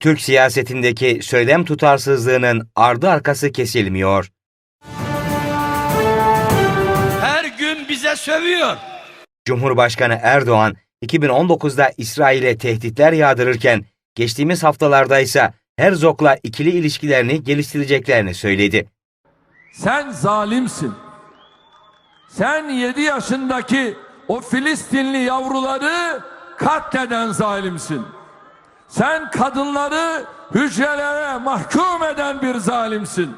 Türk siyasetindeki söylem tutarsızlığının ardı arkası kesilmiyor. Her gün bize sövüyor. Cumhurbaşkanı Erdoğan 2019'da İsrail'e tehditler yağdırırken geçtiğimiz haftalarda ise Herzog'la ikili ilişkilerini geliştireceklerini söyledi. Sen zalimsin. Sen 7 yaşındaki o Filistinli yavruları katleden zalimsin. Sen kadınları hücrelere mahkum eden bir zalimsin.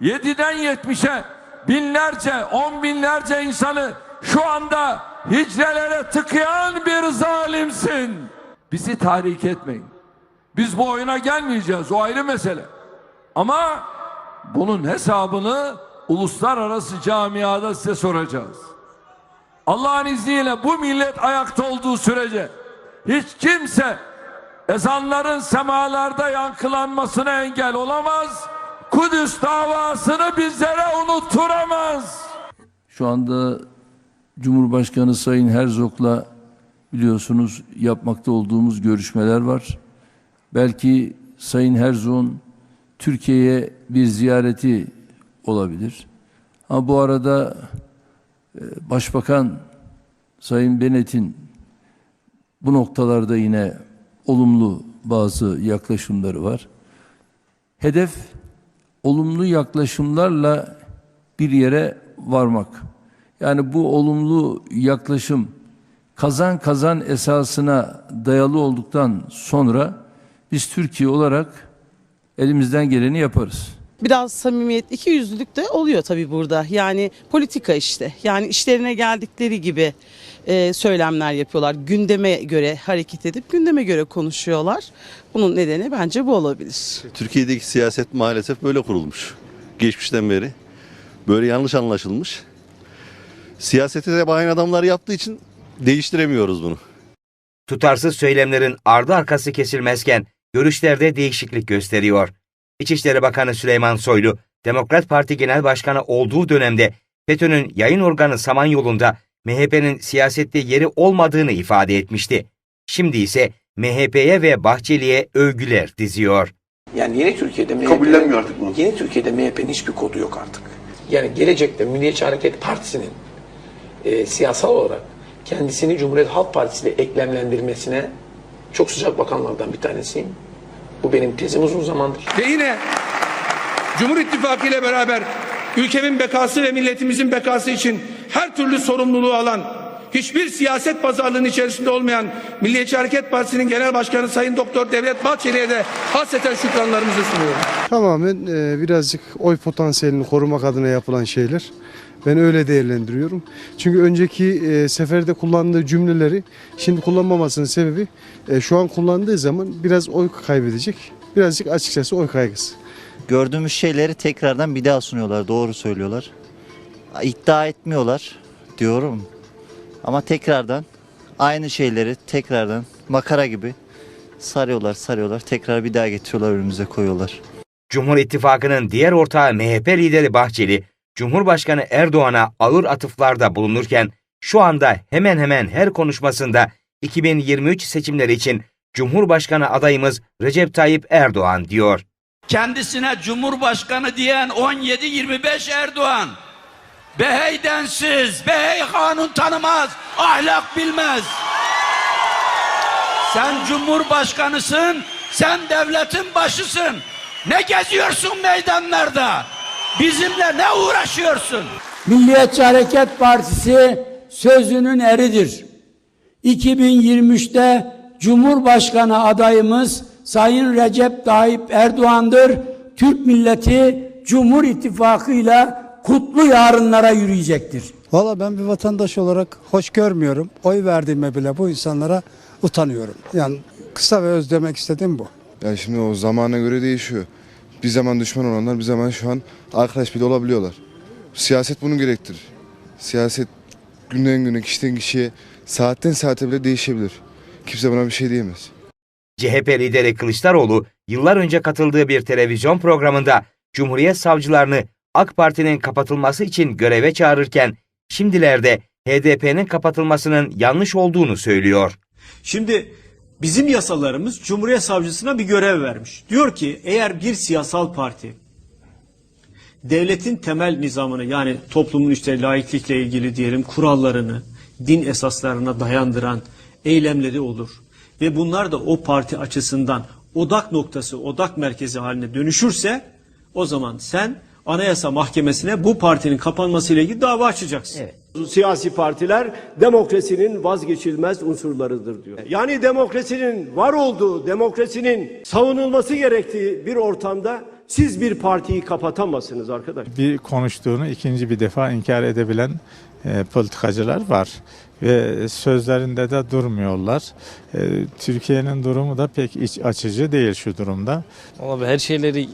7'den 70'e binlerce, on binlerce insanı şu anda hicrelere tıkayan bir zalimsin. Bizi tahrik etmeyin. Biz bu oyuna gelmeyeceğiz. O ayrı mesele. Ama bunun hesabını uluslararası camiada size soracağız. Allah'ın izniyle bu millet ayakta olduğu sürece hiç kimse ezanların semalarda yankılanmasına engel olamaz. Kudüs davasını bizlere unutturamaz. Şu anda Cumhurbaşkanı Sayın Herzog'la biliyorsunuz yapmakta olduğumuz görüşmeler var. Belki Sayın Herzog'un Türkiye'ye bir ziyareti olabilir. Ama bu arada e, Başbakan Sayın Bennett'in bu noktalarda yine olumlu bazı yaklaşımları var. Hedef olumlu yaklaşımlarla bir yere varmak. Yani bu olumlu yaklaşım kazan kazan esasına dayalı olduktan sonra biz Türkiye olarak elimizden geleni yaparız. Biraz samimiyet, iki yüzlülük de oluyor tabii burada. Yani politika işte. Yani işlerine geldikleri gibi e, söylemler yapıyorlar. Gündeme göre hareket edip gündeme göre konuşuyorlar. Bunun nedeni bence bu olabilir. Türkiye'deki siyaset maalesef böyle kurulmuş. Geçmişten beri. Böyle yanlış anlaşılmış. Siyaseti de bayan adamlar yaptığı için değiştiremiyoruz bunu. Tutarsız söylemlerin ardı arkası kesilmezken görüşlerde değişiklik gösteriyor. İçişleri Bakanı Süleyman Soylu, Demokrat Parti Genel Başkanı olduğu dönemde FETÖ'nün yayın organı Samanyolu'nda MHP'nin siyasette yeri olmadığını ifade etmişti. Şimdi ise MHP'ye ve Bahçeli'ye övgüler diziyor. Yani yeni Türkiye'de Kabullenmiyor artık bunu. Yeni Türkiye'de MHP'nin hiçbir kodu yok artık. Yani gelecekte Milliyetçi Hareket Partisi'nin e, siyasal olarak kendisini Cumhuriyet Halk Partisi ile eklemlendirmesine çok sıcak bakanlardan bir tanesiyim. Bu benim tezim uzun zamandır. Ve yine Cumhur İttifakı ile beraber ülkemin bekası ve milletimizin bekası için her türlü sorumluluğu alan, hiçbir siyaset pazarlığının içerisinde olmayan Milliyetçi Hareket Partisi'nin Genel Başkanı Sayın Doktor Devlet Bahçeli'ye de hasreten şükranlarımızı sunuyorum. Tamamen e, birazcık oy potansiyelini korumak adına yapılan şeyler. Ben öyle değerlendiriyorum. Çünkü önceki e, seferde kullandığı cümleleri şimdi kullanmamasının sebebi e, şu an kullandığı zaman biraz oy kaybedecek. Birazcık açıkçası oy kaygısı. gördüğümüz şeyleri tekrardan bir daha sunuyorlar. Doğru söylüyorlar. İddia etmiyorlar diyorum. Ama tekrardan aynı şeyleri tekrardan makara gibi sarıyorlar, sarıyorlar. Tekrar bir daha getiriyorlar önümüze koyuyorlar. Cumhur İttifakı'nın diğer ortağı MHP lideri Bahçeli, Cumhurbaşkanı Erdoğan'a ağır atıflarda bulunurken şu anda hemen hemen her konuşmasında 2023 seçimleri için Cumhurbaşkanı adayımız Recep Tayyip Erdoğan diyor. Kendisine Cumhurbaşkanı diyen 17-25 Erdoğan. Behey densiz, behey kanun tanımaz, ahlak bilmez. Sen Cumhurbaşkanısın, sen devletin başısın. Ne geziyorsun meydanlarda? Bizimle ne uğraşıyorsun? Milliyetçi Hareket Partisi sözünün eridir. 2023'te Cumhurbaşkanı adayımız Sayın Recep Tayyip Erdoğan'dır. Türk milleti Cumhur İttifakı ile kutlu yarınlara yürüyecektir. Valla ben bir vatandaş olarak hoş görmüyorum. Oy verdiğime bile bu insanlara utanıyorum. Yani kısa ve öz demek istediğim bu. Yani şimdi o zamana göre değişiyor. Bir zaman düşman olanlar bir zaman şu an arkadaş bile olabiliyorlar. Siyaset bunu gerektirir. Siyaset günden güne, kişiden kişiye, saatten saate bile değişebilir. Kimse buna bir şey diyemez. CHP lideri Kılıçdaroğlu yıllar önce katıldığı bir televizyon programında Cumhuriyet savcılarını AK Parti'nin kapatılması için göreve çağırırken şimdilerde HDP'nin kapatılmasının yanlış olduğunu söylüyor. Şimdi Bizim yasalarımız Cumhuriyet Savcısına bir görev vermiş. Diyor ki eğer bir siyasal parti devletin temel nizamını yani toplumun işte laiklikle ilgili diyelim kurallarını, din esaslarına dayandıran eylemleri olur. Ve bunlar da o parti açısından odak noktası, odak merkezi haline dönüşürse o zaman sen Anayasa Mahkemesi'ne bu partinin kapanmasıyla ilgili dava açacaksın. Siyasi partiler demokrasinin vazgeçilmez unsurlarıdır diyor. Yani demokrasinin var olduğu, demokrasinin savunulması gerektiği bir ortamda siz bir partiyi kapatamazsınız arkadaş. bir konuştuğunu ikinci bir defa inkar edebilen e, politikacılar var ve sözlerinde de durmuyorlar. E, Türkiye'nin durumu da pek iç açıcı değil şu durumda. Abi her şeyleri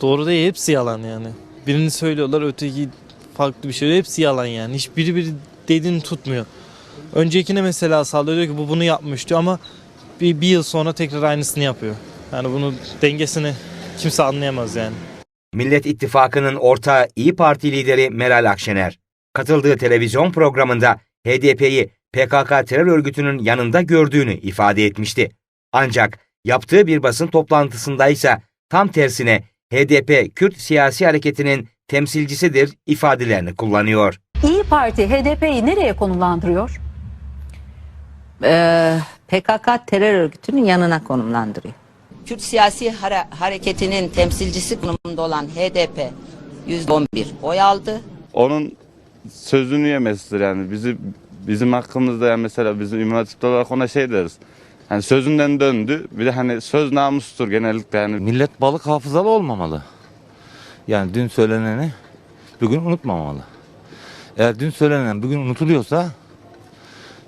doğru değil hepsi yalan yani. Birini söylüyorlar öteki farklı bir şey hepsi yalan yani. Hiçbiri bir dediğini tutmuyor. Öncekine mesela sallıyor diyor ki bu bunu yapmıştı ama bir, bir yıl sonra tekrar aynısını yapıyor. Yani bunu dengesini kimse anlayamaz yani. Millet İttifakı'nın ortağı İyi Parti lideri Meral Akşener, katıldığı televizyon programında HDP'yi PKK terör örgütünün yanında gördüğünü ifade etmişti. Ancak yaptığı bir basın toplantısındaysa tam tersine HDP Kürt siyasi hareketinin temsilcisidir ifadelerini kullanıyor. İyi Parti HDP'yi nereye konumlandırıyor? PKK terör örgütünün yanına konumlandırıyor. Kürt siyasi hare- hareketinin temsilcisi konumunda olan HDP %11 oy aldı. onun sözünü yemesidir yani bizi bizim hakkımızda yani mesela bizim İmam Hatip'te olarak ona şey deriz. Hani sözünden döndü. Bir de hani söz namustur genellikle yani. Millet balık hafızalı olmamalı. Yani dün söyleneni bugün unutmamalı. Eğer dün söylenen bugün unutuluyorsa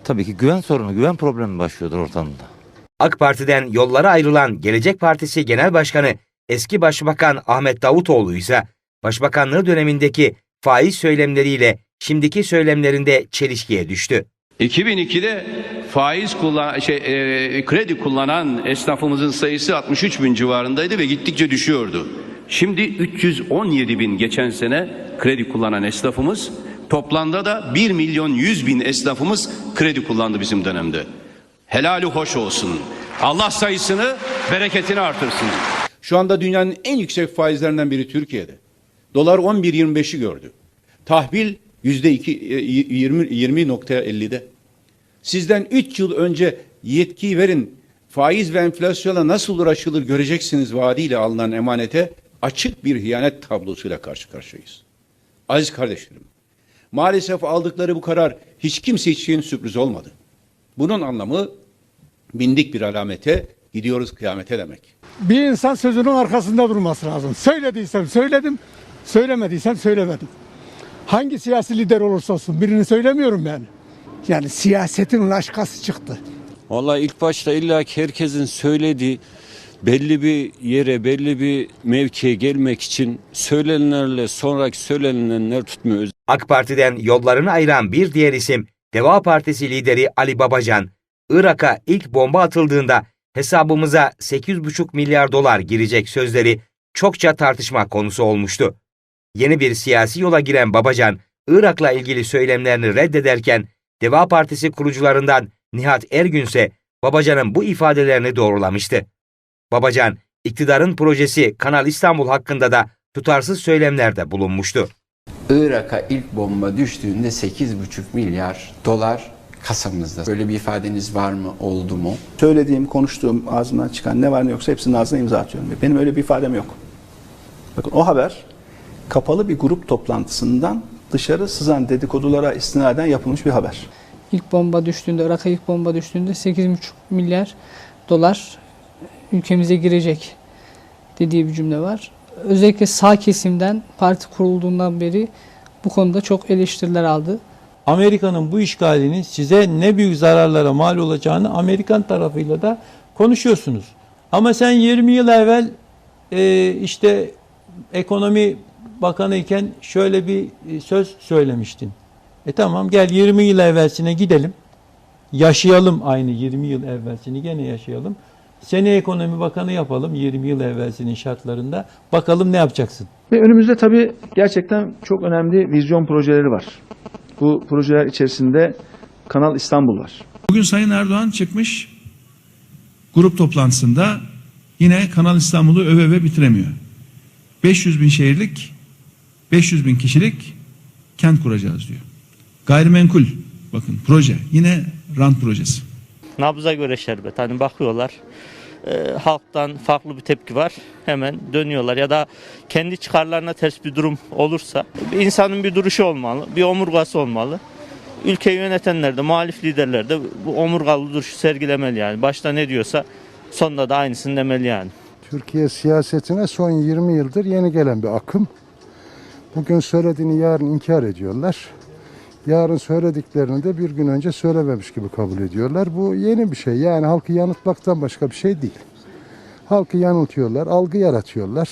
tabii ki güven sorunu, güven problemi başlıyordur ortamda. AK Parti'den yollara ayrılan Gelecek Partisi Genel Başkanı eski Başbakan Ahmet Davutoğlu ise Başbakanlığı dönemindeki faiz söylemleriyle şimdiki söylemlerinde çelişkiye düştü. 2002'de faiz kullan şey e, kredi kullanan esnafımızın sayısı 63 bin civarındaydı ve gittikçe düşüyordu. Şimdi 317 bin geçen sene kredi kullanan esnafımız toplamda da 1 milyon 100 bin esnafımız kredi kullandı bizim dönemde. Helali hoş olsun. Allah sayısını bereketini artırsın. Şu anda dünyanın en yüksek faizlerinden biri Türkiye'de. Dolar 11.25'i gördü. Tahvil yüzde iki- e, 20 20.50'de. Sizden 3 yıl önce yetkiyi verin. Faiz ve enflasyona nasıl uğraşılır göreceksiniz vaadiyle alınan emanete açık bir hıyanet tablosuyla karşı karşıyayız. Aziz kardeşlerim, maalesef aldıkları bu karar hiç kimse için sürpriz olmadı. Bunun anlamı bindik bir alamete gidiyoruz kıyamete demek. Bir insan sözünün arkasında durması lazım. Söylediysem söyledim, söylemediysem söylemedim. Hangi siyasi lider olursa olsun birini söylemiyorum yani. Yani siyasetin laşkası çıktı. Vallahi ilk başta illa ki herkesin söylediği belli bir yere, belli bir mevkiye gelmek için söylenenlerle sonraki söylenenler tutmuyor. AK Parti'den yollarını ayıran bir diğer isim Deva Partisi lideri Ali Babacan, Irak'a ilk bomba atıldığında hesabımıza 8,5 milyar dolar girecek sözleri çokça tartışma konusu olmuştu. Yeni bir siyasi yola giren Babacan, Irak'la ilgili söylemlerini reddederken Deva Partisi kurucularından Nihat Ergün ise Babacan'ın bu ifadelerini doğrulamıştı. Babacan, iktidarın projesi Kanal İstanbul hakkında da tutarsız söylemlerde bulunmuştu. Irak'a ilk bomba düştüğünde 8,5 milyar dolar kasamızda. Böyle bir ifadeniz var mı, oldu mu? Söylediğim, konuştuğum, ağzımdan çıkan ne var ne yoksa hepsinin ağzına imza atıyorum. Benim öyle bir ifadem yok. Bakın o haber kapalı bir grup toplantısından dışarı sızan dedikodulara istinaden yapılmış bir haber. İlk bomba düştüğünde, Irak'a ilk bomba düştüğünde 8,5 milyar dolar ülkemize girecek dediği bir cümle var. Özellikle sağ kesimden parti kurulduğundan beri bu konuda çok eleştiriler aldı. Amerika'nın bu işgalinin size ne büyük zararlara mal olacağını Amerikan tarafıyla da konuşuyorsunuz. Ama sen 20 yıl evvel e, işte ekonomi bakanı iken şöyle bir e, söz söylemiştin. E tamam gel 20 yıl evvelsine gidelim. Yaşayalım aynı 20 yıl evvelsini gene yaşayalım. Seni ekonomi bakanı yapalım 20 yıl evvelsinin şartlarında. Bakalım ne yapacaksın? Ve önümüzde tabii gerçekten çok önemli vizyon projeleri var. Bu projeler içerisinde Kanal İstanbul var. Bugün Sayın Erdoğan çıkmış grup toplantısında yine Kanal İstanbul'u öve öve bitiremiyor. 500 bin şehirlik, 500 bin kişilik kent kuracağız diyor. Gayrimenkul, bakın proje, yine rant projesi. Nabza göre şerbet. Hani bakıyorlar e, halktan farklı bir tepki var. Hemen dönüyorlar ya da kendi çıkarlarına ters bir durum olursa bir insanın bir duruşu olmalı, bir omurgası olmalı. Ülkeyi yönetenler de, muhalif liderler de bu omurgalı duruşu sergilemeli yani. Başta ne diyorsa sonunda da aynısını demeli yani. Türkiye siyasetine son 20 yıldır yeni gelen bir akım. Bugün söylediğini yarın inkar ediyorlar. Yarın söylediklerini de bir gün önce söylememiş gibi kabul ediyorlar. Bu yeni bir şey. Yani halkı yanıltmaktan başka bir şey değil. Halkı yanıltıyorlar, algı yaratıyorlar.